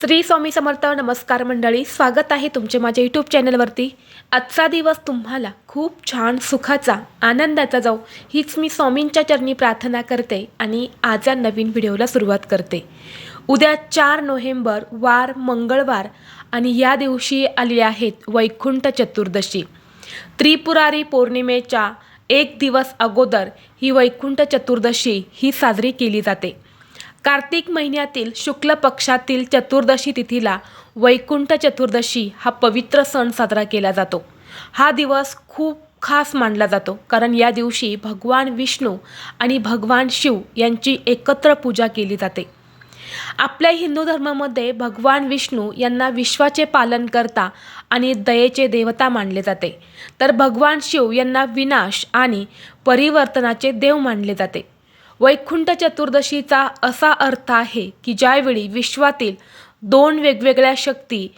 श्री स्वामी समर्थ नमस्कार मंडळी स्वागत आहे तुमचे माझ्या यूट्यूब चॅनलवरती. आजचा दिवस तुम्हाला खूप छान सुखाचा आनंदाचा जाऊ हीच मी स्वामींच्या चरणी प्रार्थना करते आणि आज या नवीन व्हिडिओला सुरुवात करते. उद्या चार नोव्हेंबर वार मंगळवार आणि या दिवशी आली आहेत वैकुंठ चतुर्दशी. त्रिपुरारी पौर्णिमेच्या एक दिवस अगोदर ही वैकुंठ चतुर्दशी ही साजरी केली जाते. कार्तिक महिन्यातील शुक्ल पक्षातील चतुर्दशी तिथीला वैकुंठ चतुर्दशी हा पवित्र सण साजरा केला जातो. हा दिवस खूप खास मानला जातो कारण या दिवशी भगवान विष्णू आणि भगवान शिव यांची एकत्र पूजा केली जाते. आपल्या हिंदू धर्मामध्ये भगवान विष्णू यांना विश्वाचे पालन करता आणि दयेचे देवता मानले जाते. तर भगवान शिव यांना विनाश आणि परिवर्तनाचे देव मानले जाते. वैकुंठ चतुर्दशीचा असा अर्थ आहे की ज्यावेळी विश्वातील दोन वेगवेगळ्या शक्ती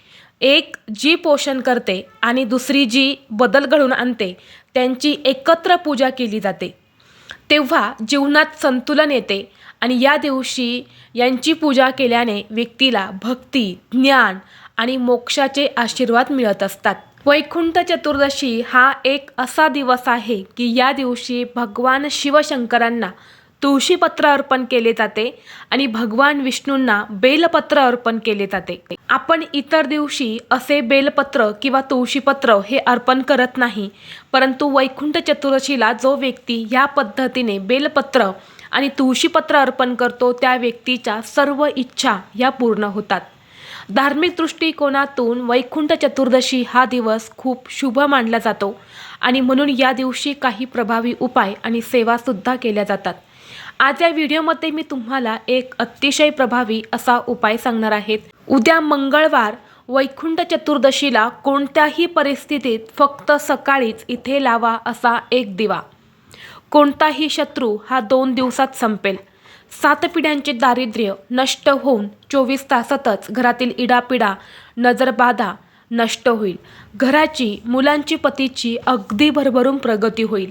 एक जी पोषण करते आणि दुसरी जी बदल घडून आणते त्यांची एकत्र पूजा केली जाते. तेव्हा जीवनात संतुलन येते आणि या दिवशी यांची पूजा केल्याने व्यक्तीला भक्ती ज्ञान आणि मोक्षाचे आशीर्वाद मिळत असतात. वैकुंठ चतुर्दशी हा एक असा दिवस आहे की या दिवशी भगवान शिवशंकरांना तुळशीपत्र अर्पण केले जाते आणि भगवान विष्णूंना बेलपत्र अर्पण केले जाते. आपण इतर दिवशी असे बेलपत्र किंवा तुळशीपत्र हे अर्पण करत नाही परंतु वैकुंठ चतुर्दशीला जो व्यक्ती या पद्धतीने बेलपत्र आणि तुळशीपत्र अर्पण करतो त्या व्यक्तीच्या सर्व इच्छा या पूर्ण होतात. धार्मिक दृष्टिकोनातून वैकुंठ चतुर्दशी हा दिवस खूप शुभ मानला जातो आणि म्हणून या दिवशी काही प्रभावी उपाय आणि सेवासुद्धा केल्या जातात. आज या व्हिडिओमध्ये मी तुम्हाला एक अतिशय प्रभावी असा उपाय सांगणार आहेत उद्या मंगळवार वैकुंठ चतुर्दशीला कोणत्याही परिस्थितीत फक्त सकाळीच इथे लावा असा एक दिवा. कोणताही शत्रू हा दोन दिवसात संपेल. सात पिढ्यांचे दारिद्र्य नष्ट होऊन चोवीस तासातच घरातील इडापिडा नजरबाधा नष्ट होईल. घराची मुलांची पतीची अगदी भरभरून प्रगती होईल.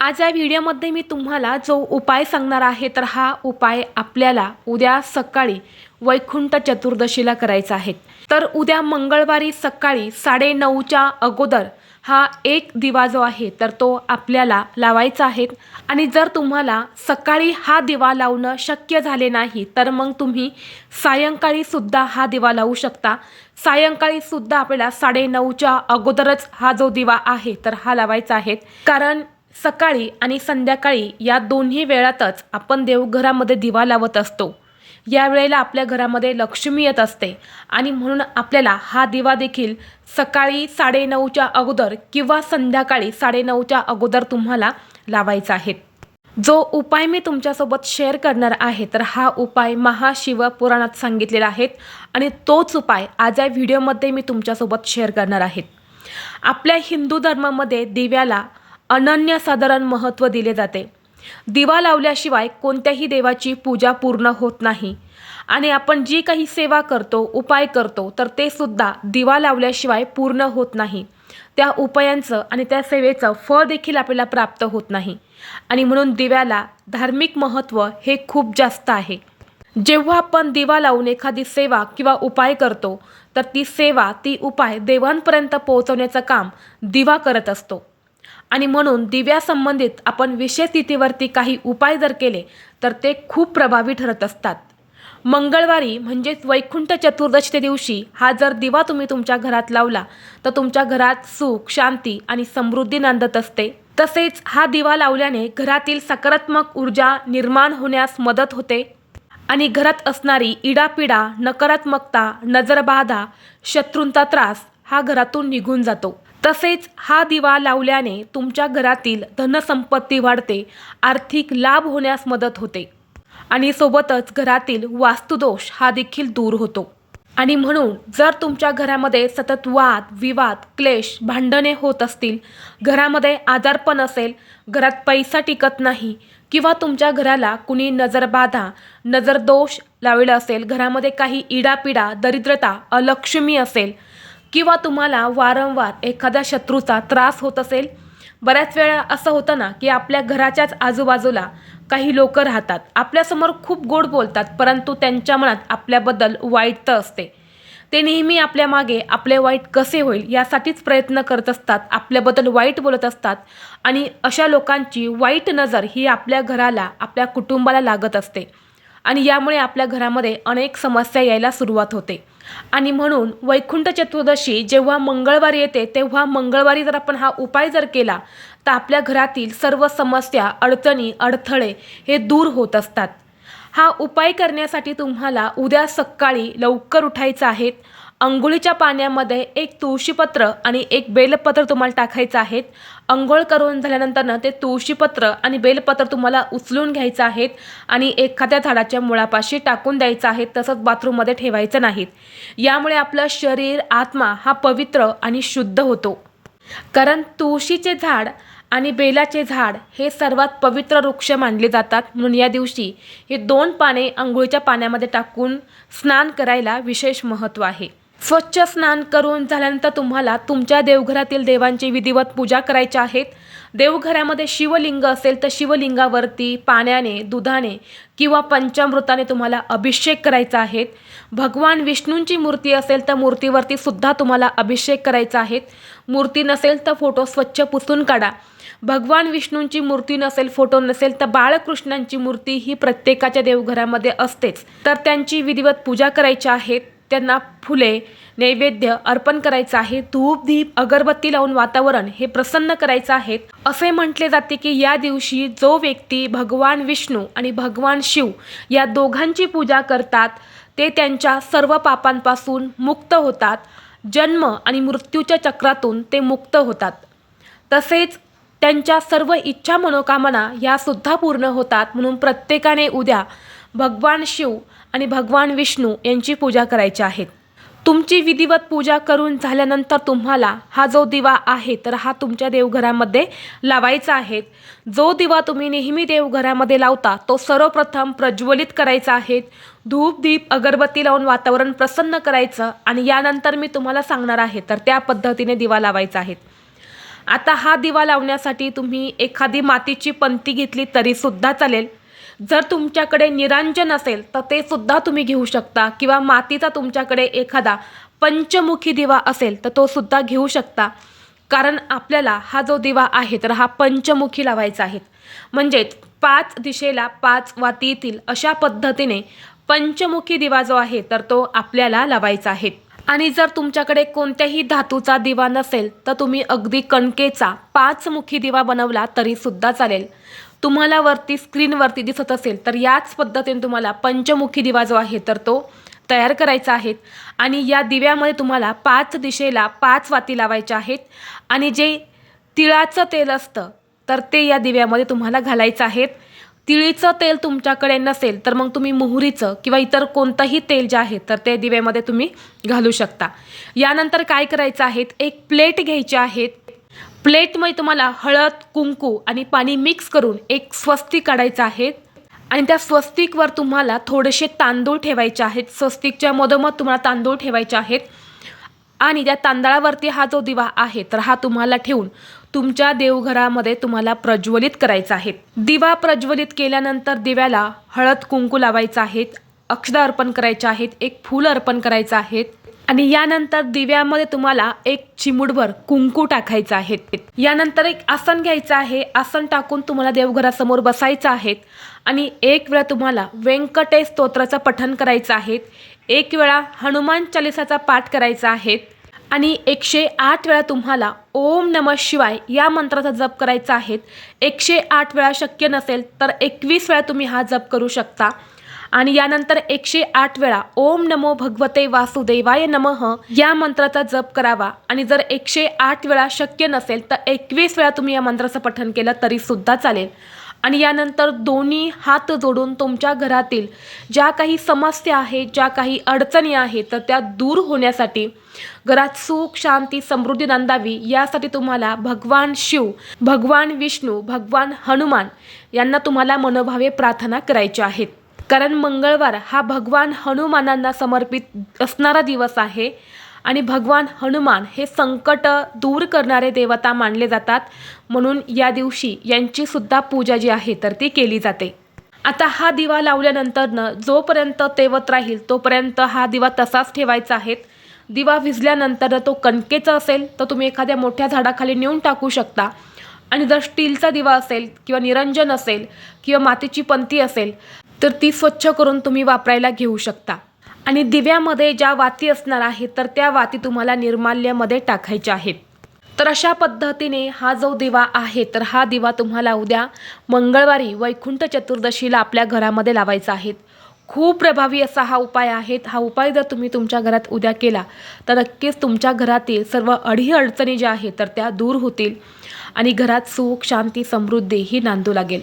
आज या व्हिडिओमध्ये मी तुम्हाला जो उपाय सांगणार आहे तर हा उपाय आपल्याला उद्या सकाळी वैकुंठ चतुर्दशीला करायचा आहे. तर उद्या मंगळवारी सकाळी साडेनऊच्या अगोदर हा एक दिवा जो आहे तर तो आपल्याला लावायचा आहे. आणि जर तुम्हाला सकाळी हा दिवा लावणं शक्य झाले नाही तर मग तुम्ही सायंकाळीसुद्धा हा दिवा लावू शकता. सायंकाळीसुद्धा आपल्याला साडेनऊच्या अगोदरच हा जो दिवा आहे तर हा लावायचा आहे. कारण सकाळी आणि संध्याकाळी या दोन्ही वेळातच आपण देवघरामध्ये दिवा लावत असतो. या वेळेला आपल्या घरामध्ये लक्ष्मी येत असते आणि म्हणून आपल्याला हा दिवा देखील सकाळी साडेनऊच्या अगोदर किंवा संध्याकाळी साडेनऊच्या अगोदर तुम्हाला लावायचा आहे. जो उपाय मी तुमच्यासोबत शेअर करणार आहे तर हा उपाय महाशिवपुराणात सांगितलेला आहे आणि तोच उपाय आज या व्हिडिओमध्ये मी तुमच्यासोबत शेअर करणार आहे. आपल्या हिंदू धर्मामध्ये दिव्याला अनन्यसाधारण महत्त्व दिले जाते. दिवा लावल्याशिवाय कोणत्याही देवाची पूजा पूर्ण होत नाही. आणि आपण जी काही सेवा करतो उपाय करतो तर ते सुद्धा दिवा लावल्याशिवाय पूर्ण होत नाही. त्या उपायांचं आणि त्या सेवेचं फळ देखील आपल्याला प्राप्त होत नाही. आणि म्हणून दिव्याला धार्मिक महत्त्व हे खूप जास्त आहे. जेव्हा आपण दिवा लावून एखादी सेवा किंवा उपाय करतो तर ती सेवा ती उपाय देवांपर्यंत पोहोचवण्याचं काम दिवा करत असतो. आणि म्हणून दिव्यासंबंधित आपण विशेष तिथीवरती काही उपाय जर केले तर ते खूप प्रभावी ठरत असतात. मंगळवारी म्हणजेच वैकुंठ चतुर्दशीच्या दिवशी हा जर दिवा तुम्ही तुमच्या घरात लावला तर तुमच्या घरात सुख शांती आणि समृद्धी नांदत असते. तसेच हा दिवा लावल्याने घरातील सकारात्मक ऊर्जा निर्माण होण्यास मदत होते. आणि घरात असणारी इडापिडा नकारात्मकता नजरबाधा शत्रूंचा त्रास हा घरातून निघून जातो. तसेच हा दिवा लावल्याने तुमच्या घरातील धनसंपत्ती वाढते आर्थिक लाभ होण्यास मदत होते. आणि सोबतच घरातील वास्तुदोष हा देखील दूर होतो. आणि म्हणून जर तुमच्या घरामध्ये सतत वाद विवाद क्लेश भांडणे होत असतील घरामध्ये आजारपण असेल घरात पैसा टिकत नाही किंवा तुमच्या घराला कुणी नजरबाधा नजरदोष लावलेला असेल घरामध्ये काही इडापिडा दरिद्रता अलक्ष्मी असेल किंवा तुम्हाला वारंवार एखाद्या शत्रूचा त्रास होत असेल बऱ्याच वेळा असं होतं ना की आपल्या घराच्याच आजूबाजूला काही लोक राहतात. आपल्यासमोर खूप गोड बोलतात परंतु त्यांच्या मनात आपल्याबद्दल वाईट तर असते. ते नेहमी आपल्या मागे आपले वाईट कसे होईल यासाठीच प्रयत्न करत असतात आपल्याबद्दल वाईट बोलत असतात आणि अशा लोकांची वाईट नजर ही आपल्या घराला आपल्या कुटुंबाला लागत असते. आणि यामुळे आपल्या घरामध्ये अनेक समस्या यायला सुरुवात होते. आणि म्हणून वैकुंठ चतुर्दशी जेव्हा मंगळवारी येते तेव्हा मंगळवारी जर आपण हा उपाय जर केला तर आपल्या घरातील सर्व समस्या अडचणी अडथळे हे दूर होत असतात. हा उपाय करण्यासाठी तुम्हाला उद्या सकाळी लवकर उठायचं आहे. अंघोळीच्या पाण्यामध्ये एक तुळशीपत्र आणि एक बेलपत्र तुम्हाला टाकायचं आहेत. अंघोळ करून झाल्यानंतरनं ते तुळशीपत्र आणि बेलपत्र तुम्हाला उचलून घ्यायचं आहेत आणि एखाद्या झाडाच्या मुळापाशी टाकून द्यायचं आहे तसंच बाथरूममध्ये ठेवायचं नाहीत. यामुळे आपलं शरीर आत्मा हा पवित्र आणि शुद्ध होतो. कारण तुळशीचे झाड आणि बेलाचे झाड हे सर्वात पवित्र वृक्ष मानले जातात. म्हणून या दिवशी हे दोन पाने आंघोळीच्या पाण्यामध्ये टाकून स्नान करायला विशेष महत्त्व आहे. स्वच्छ स्नान करून झाल्यानंतर तुम्हाला तुमच्या देवघरातील देवांची विधिवत पूजा करायची आहेत देवघरामध्ये शिवलिंग असेल तर शिवलिंगावरती पाण्याने दुधाने किंवा पंचामृताने तुम्हाला अभिषेक करायचा आहे. भगवान विष्णूंची मूर्ती असेल तर मूर्तीवरती सुद्धा तुम्हाला अभिषेक करायचा आहे. मूर्ती नसेल तर फोटो स्वच्छ पुसून काढा. भगवान विष्णूंची मूर्ती नसेल फोटो नसेल तर बाळकृष्णांची मूर्ती ही प्रत्येकाच्या देवघरामध्ये असतेच. तर त्यांची विधिवत पूजा करायची आहे. त्यांना फुले नैवेद्य अर्पण करायचं आहे. धूप दीप अगरबत्ती लावून वातावरण हे प्रसन्न करायचं आहे. असे म्हटले जाते की या दिवशी जो व्यक्ती भगवान विष्णू आणि भगवान शिव या दोघांची पूजा करतात ते त्यांच्या सर्व पापांपासून मुक्त होतात. जन्म आणि मृत्यूच्या चक्रातून ते मुक्त होतात. तसेच त्यांच्या सर्व इच्छा मनोकामना ह्यासुद्धा सुद्धा पूर्ण होतात. म्हणून प्रत्येकाने उद्या भगवान शिव आणि भगवान विष्णू यांची पूजा करायची आहे. तुमची विधिवत पूजा करून झाल्यानंतर तुम्हाला हा जो दिवा आहे तर हा तुमच्या देवघरामध्ये लावायचा आहे. जो दिवा तुम्ही नेहमी देवघरामध्ये लावता तो सर्वप्रथम प्रज्वलित करायचा आहे. धूप दीप अगरबत्ती लावून वातावरण प्रसन्न करायचं आणि यानंतर मी तुम्हाला सांगणार आहे तर त्या पद्धतीने दिवा लावायचा आहे. आता हा दिवा लावण्यासाठी तुम्ही एखादी मातीची पंती घेतली तरीसुद्धा चालेल. जर तुमच्याकडे निरांजन असेल तर ते सुद्धा तुम्ही घेऊ शकता. किंवा मातीचा तुमच्याकडे एखादा पंचमुखी दिवा असेल तर तो सुद्धा घेऊ शकता. कारण आपल्याला हा जो दिवा आहे तर हा पंचमुखी लावायचा आहे. म्हणजेच पाच दिशेला पाच वाती येतील अशा पद्धतीने पंचमुखी दिवा जो आहे तर तो आपल्याला लावायचा आहे. आणि जर तुमच्याकडे कोणत्याही धातूचा दिवा नसेल तर तुम्ही अगदी कणकेचा पाचमुखी दिवा बनवला तरी सुद्धा चालेल. तुम्हाला वरती स्क्रीनवरती दिसत असेल तर याच पद्धतीने तुम्हाला पंचमुखी दिवा जो आहे तर तो तयार करायचा आहे. आणि या दिव्यामध्ये तुम्हाला पाच दिशेला पाच वाती लावायच्या आहेत. आणि जे तिळाचं तेल असतं तर ते या दिव्यामध्ये तुम्हाला घालायचं आहेत तिळीचं तेल तुमच्याकडे नसेल तर मग तुम्ही मोहरीचं किंवा इतर कोणतंही तेल जे आहे तर ते दिव्यामध्ये तुम्ही घालू शकता. यानंतर काय करायचं आहेत एक प्लेट घ्यायची आहेत प्लेटमध्ये तुम्हाला हळद कुंकू आणि पाणी मिक्स करून एक स्वस्तिक काढायचं आहे. आणि त्या स्वस्तिकवर तुम्हाला थोडेसे तांदूळ ठेवायचे आहेत. स्वस्तिकच्या मधोमध तुम्हाला तांदूळ ठेवायचे आहेत. आणि त्या तांदळावरती हा जो दिवा आहे तर हा तुम्हाला ठेवून तुमच्या देवघरामध्ये तुम्हाला प्रज्वलित करायचा आहे. दिवा प्रज्वलित केल्यानंतर दिव्याला हळद कुंकू लावायचं आहेत. अक्षदा अर्पण करायचे आहेत. एक फूल अर्पण करायचं आहेत आणि यानंतर दिव्यामध्ये तुम्हाला एक चिमुडभर कुंकू टाकायचं आहे. यानंतर एक आसन घ्यायचं आहे. आसन टाकून तुम्हाला देवघरासमोर बसायचं आहे. आणि एक वेळा तुम्हाला व्यंकटेश स्तोत्राचं पठण करायचं आहे. एक वेळा हनुमान चालिसाचा पाठ करायचा आहे. आणि एकशे आठ वेळा तुम्हाला ओम नम शिवाय या मंत्राचा जप करायचा आहे. एकशे आठ वेळा शक्य नसेल तर एकवीस वेळा तुम्ही हा जप करू शकता. आणि यानंतर एकशे आठ वेळा ओम नमो भगवते वासुदेवाय नमः या मंत्राचा जप करावा. आणि जर एकशे आठ वेळा शक्य नसेल तर एकवीस वेळा तुम्ही या मंत्राचं पठण केलं तरी सुद्धा चालेल. आणि यानंतर दोन्ही हात जोडून तुमच्या घरातील ज्या काही समस्या आहेत ज्या काही अडचणी आहेत तर त्या दूर होण्यासाठी घरात सुख शांती समृद्धी नांदावी यासाठी तुम्हाला भगवान शिव भगवान विष्णू भगवान हनुमान यांना तुम्हाला मनोभावे प्रार्थना करायच्या आहेत. कारण मंगळवार हा भगवान हनुमानांना समर्पित असणारा दिवस आहे. आणि भगवान हनुमान हे संकट दूर करणारे देवता मानले जातात. म्हणून या दिवशी यांची सुद्धा पूजा जी आहे तर ती केली जाते. आता हा दिवा लावल्यानंतरनं जोपर्यंत तेवत राहील तोपर्यंत हा दिवा तसाच ठेवायचा आहे. दिवा विझल्यानंतर तो कणकेचा असेल तर तुम्ही एखाद्या मोठ्या झाडाखाली नेऊन टाकू शकता. आणि जर स्टीलचा दिवा असेल किंवा निरंजन असेल किंवा मातीची पंती असेल तर ती स्वच्छ करून तुम्ही वापरायला घेऊ शकता. आणि दिव्यामध्ये ज्या वाती असणार आहेत तर त्या वाती तुम्हाला निर्माल्यामध्ये टाकायच्या आहेत. तर अशा पद्धतीने हा जो दिवा आहे तर हा दिवा तुम्हाला उद्या मंगळवारी वैकुंठ चतुर्दशीला आपल्या घरामध्ये लावायचा आहे. खूप प्रभावी असा हा उपाय आहे. हा उपाय जर तुम्ही तुमच्या घरात उद्या केला तर नक्कीच तुमच्या घरातील सर्व अडी अडचणी ज्या आहेत तर त्या दूर होतील. आणि घरात सुख शांती समृद्धी ही नांदू लागेल.